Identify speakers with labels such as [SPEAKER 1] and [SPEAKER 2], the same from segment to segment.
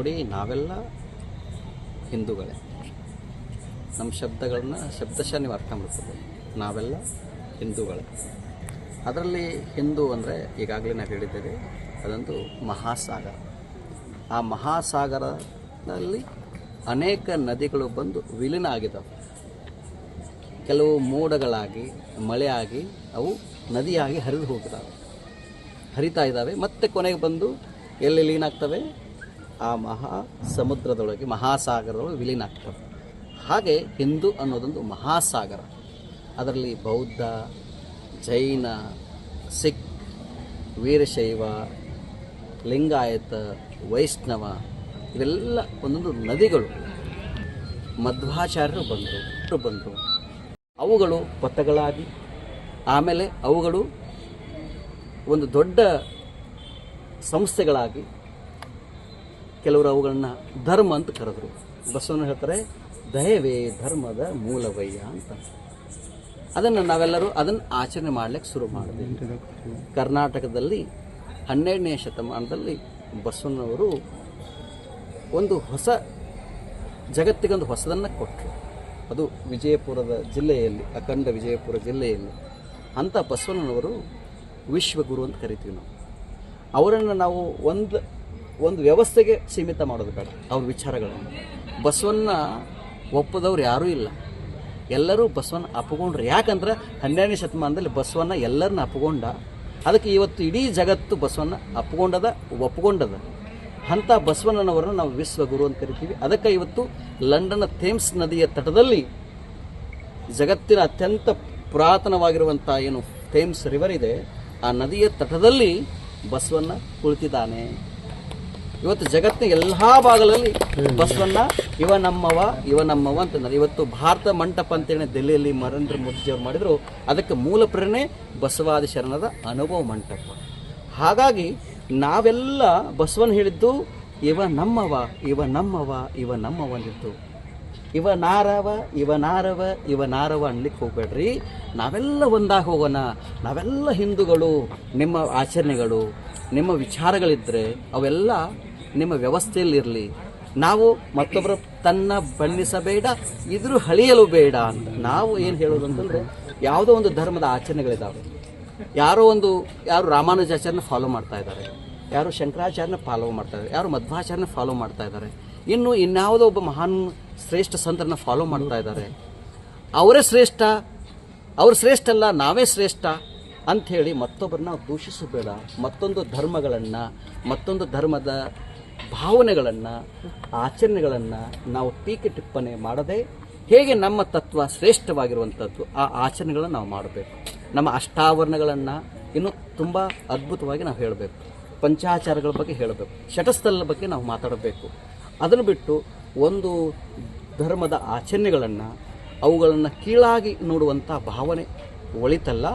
[SPEAKER 1] ನೋಡಿ ನಾವೆಲ್ಲ ಹಿಂದೂಗಳೇ. ನಮ್ಮ ಶಬ್ದಗಳನ್ನ ಶಬ್ದಶಃ ನೀವು ಅರ್ಥ ಮಾಡ್ಕೋಬೇಕು. ನಾವೆಲ್ಲ ಹಿಂದೂಗಳೇ. ಅದರಲ್ಲಿ ಹಿಂದೂ ಅಂದರೆ ಈಗಾಗಲೇ ನಾವು ಹೇಳಿದ್ದೇವೆ, ಅದೊಂದು ಮಹಾಸಾಗರ. ಆ ಮಹಾಸಾಗರದಲ್ಲಿ ಅನೇಕ ನದಿಗಳು ಬಂದು ವಿಲೀನ ಆಗಿದ್ದಾವೆ ಕೆಲವು ಮೋಡಗಳಾಗಿ, ಮಳೆಯಾಗಿ, ಅವು ನದಿಯಾಗಿ ಹರಿದು ಹೋಗಿದ್ದಾವೆ ಹರಿತಾ ಇದ್ದಾವೆ ಮತ್ತೆ ಕೊನೆಗೆ ಬಂದು ಎಲ್ಲಿ ಲೀನ ಆಗ್ತವೆ ಆ ಮಹಾ ಸಮುದ್ರದೊಳಗೆ, ಮಹಾಸಾಗರದೊಳಗೆ ವಿಲೀನ ಆಗ್ತವೆ ಹಾಗೆ ಹಿಂದೂ ಅನ್ನೋದೊಂದು ಮಹಾಸಾಗರ. ಅದರಲ್ಲಿ ಬೌದ್ಧ, ಜೈನ, ಸಿಖ್, ವೀರಶೈವ, ಲಿಂಗಾಯತ, ವೈಷ್ಣವ, ಇವೆಲ್ಲ ಒಂದೊಂದು ನದಿಗಳು. ಮಧ್ವಾಚಾರ್ಯರು ಬಂದರು ಬಂದರು. ಅವುಗಳು ಪಥಗಳಾಗಿ ಆಮೇಲೆ ಅವುಗಳು ಒಂದು ದೊಡ್ಡ ಸಂಸ್ಥೆಗಳಾಗಿ ಕೆಲವರು ಅವುಗಳನ್ನ ಧರ್ಮ ಅಂತ ಕರೆದ್ರು. ಬಸವನ ಹೇಳ್ತಾರೆ, ದಯವೇ ಧರ್ಮದ ಮೂಲವಯ್ಯ ಅಂತ. ಅದನ್ನು ನಾವೆಲ್ಲರೂ ಅದನ್ನು ಆಚರಣೆ ಮಾಡ್ಲಿಕ್ಕೆ ಶುರು ಮಾಡಿದ್ವಿ. ಕರ್ನಾಟಕದಲ್ಲಿ ಹನ್ನೆರಡನೇ ಶತಮಾನದಲ್ಲಿ ಬಸವನವರು ಒಂದು ಹೊಸ ಜಗತ್ತಿಗೊಂದು ಹೊಸದನ್ನು ಕೊಟ್ಟರು ಅದು ವಿಜಯಪುರದ ಜಿಲ್ಲೆಯಲ್ಲಿ, ಅಖಂಡ ವಿಜಯಪುರ ಜಿಲ್ಲೆಯಲ್ಲಿ. ಅಂಥ ಬಸವಣ್ಣನವರು ವಿಶ್ವಗುರು ಅಂತ ಕರಿತೀವಿ ನಾವು. ಅವರನ್ನು ನಾವು ಒಂದು ಒಂದು ವ್ಯವಸ್ಥೆಗೆ ಸೀಮಿತ ಮಾಡೋದು ಬೇಡ. ಅವ್ರ ವಿಚಾರಗಳನ್ನು. ಬಸವನ್ನ ಒಪ್ಪದವ್ರು ಯಾರೂ ಇಲ್ಲ. ಎಲ್ಲರೂ ಬಸವನ್ನ ಅಪ್ಪಗೊಂಡ್ರು. ಯಾಕಂದ್ರೆ ಹನ್ನೆರಡನೇ ಶತಮಾನದಲ್ಲಿ ಬಸವನ್ನ ಎಲ್ಲರನ್ನ ಅಪ್ಪಗೊಂಡ, ಅದಕ್ಕೆ ಇವತ್ತು ಇಡೀ ಜಗತ್ತು ಬಸವನ್ನ ಅಪ್ಗೊಂಡದ ಒಪ್ಗೊಂಡದ ಅಂಥ ಬಸವಣ್ಣನವರನ್ನು ನಾವು ವಿಶ್ವ ಗುರು ಅಂತ ಕರಿತೀವಿ. ಅದಕ್ಕೆ ಇವತ್ತು ಲಂಡನ್ನ ಥೇಮ್ಸ್ ನದಿಯ ತಟದಲ್ಲಿ ಜಗತ್ತಿನ ಅತ್ಯಂತ ಪುರಾತನವಾಗಿರುವಂಥ ಏನು ಥೇಮ್ಸ್ ರಿವರ್ ಇದೆ, ಆ ನದಿಯ ತಟದಲ್ಲಿ ಬಸವಣ್ಣ ಕುಳಿತಿದ್ದಾನೆ. ಇವತ್ತು ಜಗತ್ತಿನ ಎಲ್ಲಾ ಭಾಗಗಳಲ್ಲಿ ಬಸವಣ್ಣ, ಇವ ನಮ್ಮವ ಇವ ನಮ್ಮವ ಅಂತಂದ್ರೆ ಇವತ್ತು ಭಾರತ ಮಂಟಪ ಅಂತೇಳಿ ದೆಹಲಿಯಲ್ಲಿ ನರೇಂದ್ರ ಮೋದಿಜಿಯವರು ಮಾಡಿದ್ರು. ಅದಕ್ಕೆ ಮೂಲ ಪ್ರೇರಣೆ ಬಸವಾದಿ ಶರಣದ ಅನುಭವ ಮಂಟಪ. ಹಾಗಾಗಿ ನಾವೆಲ್ಲ ಬಸವನ್ ಹೇಳಿದ್ದು, ಇವ ನಮ್ಮವ ಇವ ನಮ್ಮವ ಇವ ನಮ್ಮವ ಅಂದಿದ್ದು. ಇವ ನಾರವ ಇವ ನಾರವ ಇವ ನಾರವ ಅನ್ಲಿಕ್ಕೆ ಹೋಗ್ಬೇಡ್ರಿ. ನಾವೆಲ್ಲ ಒಂದಾಗಿ ಹೋಗೋಣ. ನಾವೆಲ್ಲ ಹಿಂದೂಗಳು, ನಿಮ್ಮ ಆಚರಣೆಗಳು, ನಿಮ್ಮ ವಿಚಾರಗಳಿದ್ದರೆ ಅವೆಲ್ಲ ನಿಮ್ಮ ವ್ಯವಸ್ಥೆಯಲ್ಲಿರಲಿ. ನಾವು ಮತ್ತೊಬ್ಬರು ತನ್ನ ಬಣ್ಣಿಸಬೇಡ, ಇದ್ರು ಹಳಿಯಲು ಬೇಡ ಅಂತ. ನಾವು ಏನು ಹೇಳೋದು ಅಂತಂದರೆ ಯಾವುದೋ ಒಂದು ಧರ್ಮದ ಆಚರಣೆಗಳಿದ್ದಾವೆ ಯಾರೋ ಒಂದು, ಯಾರು ರಾಮಾನುಜಾಚಾರ್ಯನ ಫಾಲೋ ಮಾಡ್ತಾ ಇದ್ದಾರೆ. ಯಾರು ಶಂಕರಾಚಾರ್ಯನ ಫಾಲೋ ಮಾಡ್ತಾ ಇದ್ದಾರೆ. ಯಾರು ಮಧ್ವಾಚಾರ್ಯನ ಫಾಲೋ ಮಾಡ್ತಾ ಇದ್ದಾರೆ. ಇನ್ನು ಇನ್ಯಾವುದೋ ಒಬ್ಬ ಮಹಾನ್ ಶ್ರೇಷ್ಠ ಸಂತರನ್ನ ಫಾಲೋ ಮಾಡ್ತಾ ಇದ್ದಾರೆ. ಅವರೇ ಶ್ರೇಷ್ಠ, ಅವ್ರು ಶ್ರೇಷ್ಠ ಅಲ್ಲ, ನಾವೇ ಶ್ರೇಷ್ಠ ಅಂಥೇಳಿ ಮತ್ತೊಬ್ಬರನ್ನ ದೂಷಿಸಬೇಡ. ಮತ್ತೊಂದು ಧರ್ಮಗಳನ್ನು, ಮತ್ತೊಂದು ಧರ್ಮದ ಭಾವನೆಗಳನ್ನು, ಆಚರಣೆಗಳನ್ನು ನಾವು ಟೀಕೆ ಟಿಪ್ಪಣಿ ಮಾಡದೆ ಹೇಗೆ ನಮ್ಮ ತತ್ವ ಶ್ರೇಷ್ಠವಾಗಿರುವಂಥದ್ದು ಆ ಆಚರಣೆಗಳನ್ನು ನಾವು ಮಾಡಬೇಕು. ನಮ್ಮ ಅಷ್ಟಾವರಣಗಳನ್ನು ಇನ್ನು ತುಂಬ ಅದ್ಭುತವಾಗಿ ನಾವು ಹೇಳಬೇಕು. ಪಂಚಾಚಾರಗಳ ಬಗ್ಗೆ ಹೇಳಬೇಕು. ಶಟಸ್ಥಲ ಬಗ್ಗೆ ನಾವು ಮಾತಾಡಬೇಕು. ಅದನ್ನು ಬಿಟ್ಟು ಒಂದು ಧರ್ಮದ ಆಚರಣೆಗಳನ್ನು ಅವುಗಳನ್ನು ಕೀಳಾಗಿ ನೋಡುವಂಥ ಭಾವನೆ ಒಳಿತಲ್ಲ.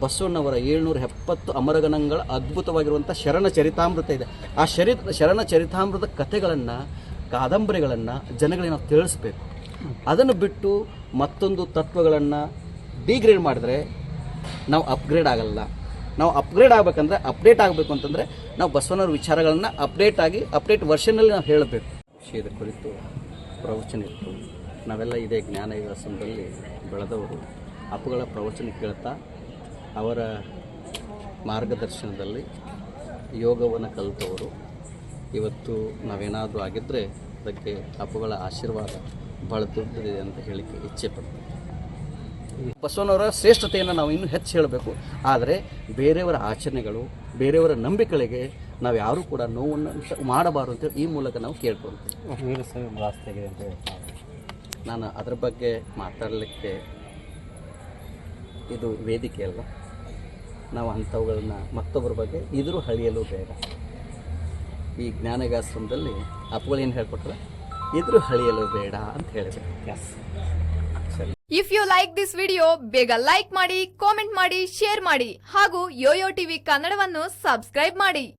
[SPEAKER 1] ಬಸವಣ್ಣವರ ಏಳ್ನೂರ ಎಪ್ಪತ್ತು ಅಮರಗಣಗಳ ಅದ್ಭುತವಾಗಿರುವಂಥ ಶರಣ ಚರಿತಾಮೃತ ಇದೆ. ಆ ಶರಿ, ಶರಣ ಚರಿತಾಮೃತ ಕಥೆಗಳನ್ನು, ಕಾದಂಬರಿಗಳನ್ನು ಜನಗಳಿಗೆ ನಾವು ತಿಳಿಸ್ಬೇಕು. ಅದನ್ನು ಬಿಟ್ಟು ಮತ್ತೊಂದು ತತ್ವಗಳನ್ನು ಡಿಗ್ರೇಡ್ ಮಾಡಿದ್ರೆ ನಾವು ಅಪ್ಗ್ರೇಡ್ ಆಗಲ್ಲ. ನಾವು ಅಪ್ಗ್ರೇಡ್ ಆಗಬೇಕಂದ್ರೆ ಅಪ್ಡೇಟ್ ಆಗಬೇಕು ಅಂತಂದರೆ ನಾವು ಬಸವಣ್ಣವ್ರ ವಿಚಾರಗಳನ್ನು ಅಪ್ಡೇಟ್ ಆಗಿ ಅಪ್ಡೇಟ್ ವರ್ಷನಲ್ಲಿ ನಾವು ಹೇಳಬೇಕು. ವಿಷಯದ ಕುರಿತು ಪ್ರವಚನ ಇತ್ತು. ನಾವೆಲ್ಲ ಇದೇ ಜ್ಞಾನ ವಿಲಾಸದಲ್ಲಿ ಬೆಳೆದವರು. ಅಪ್ಪುಗಳ ಪ್ರವಚನ ಕೇಳ್ತಾ ಅವರ ಮಾರ್ಗದರ್ಶನದಲ್ಲಿ ಯೋಗವನ್ನು ಕಲಿತವರು. ಇವತ್ತು ನಾವೇನಾದರೂ ಆಗಿದ್ದರೆ ಅದಕ್ಕೆ ಅಪ್ಪುಗಳ ಆಶೀರ್ವಾದ ಭಾಳ ದೊಡ್ಡದಿದೆ ಅಂತ ಹೇಳಿಕೆ ಇಚ್ಛೆ ಪಡ್ತೀವಿ ಬಸವನವರ ಶ್ರೇಷ್ಠತೆಯನ್ನು ನಾವು ಇನ್ನೂ ಹೆಚ್ಚು ಹೇಳಬೇಕು. ಆದರೆ ಬೇರೆಯವರ ಆಚರಣೆಗಳು ಬೇರೆಯವರ ನಂಬಿಕೆಗಳಿಗೆ ನಾವು ಯಾರೂ ಕೂಡ ನೋವನ್ನು ಮಾಡಬಾರ್ದು ಅಂತೇಳಿ ಈ ಮೂಲಕ ನಾವು ಕೇಳ್ಕೊಳ್ತೀವಿ.
[SPEAKER 2] ಅಂತ
[SPEAKER 1] ನಾನು ಅದ್ರ ಬಗ್ಗೆ ಮಾತಾಡಲಿಕ್ಕೆ ಇದು ವೇದಿಕೆ ಅಲ್ಲ ನಾವು ಅಂಥವುಗಳನ್ನ ಮತ್ತೊಬ್ಬರ ಬಗ್ಗೆ ಇದ್ರೂ ಹಳಿಯಲು ಬೇಡ. ಈ ಜ್ಞಾನಗಾಶ್ರಮದಲ್ಲಿ ಅಪ್ಪಗಳು ಏನು ಹೇಳ್ಕೊಟ್ರೆ? ಇದ್ರೂ ಹಳಿಯಲು ಬೇಡ ಅಂತ ಹೇಳಿದೆ
[SPEAKER 2] yes
[SPEAKER 3] if you like this video ಬೇಗ ಲೈಕ್ ಮಾಡಿ ಕಾಮೆಂಟ್ ಮಾಡಿ ಶೇರ್ ಮಾಡಿ ಹಾಗೂ ಯೋಯೋ ಟಿವಿ ಕನ್ನಡವನ್ನು ಸಬ್ಸ್ಕ್ರೈಬ್ ಮಾಡಿ.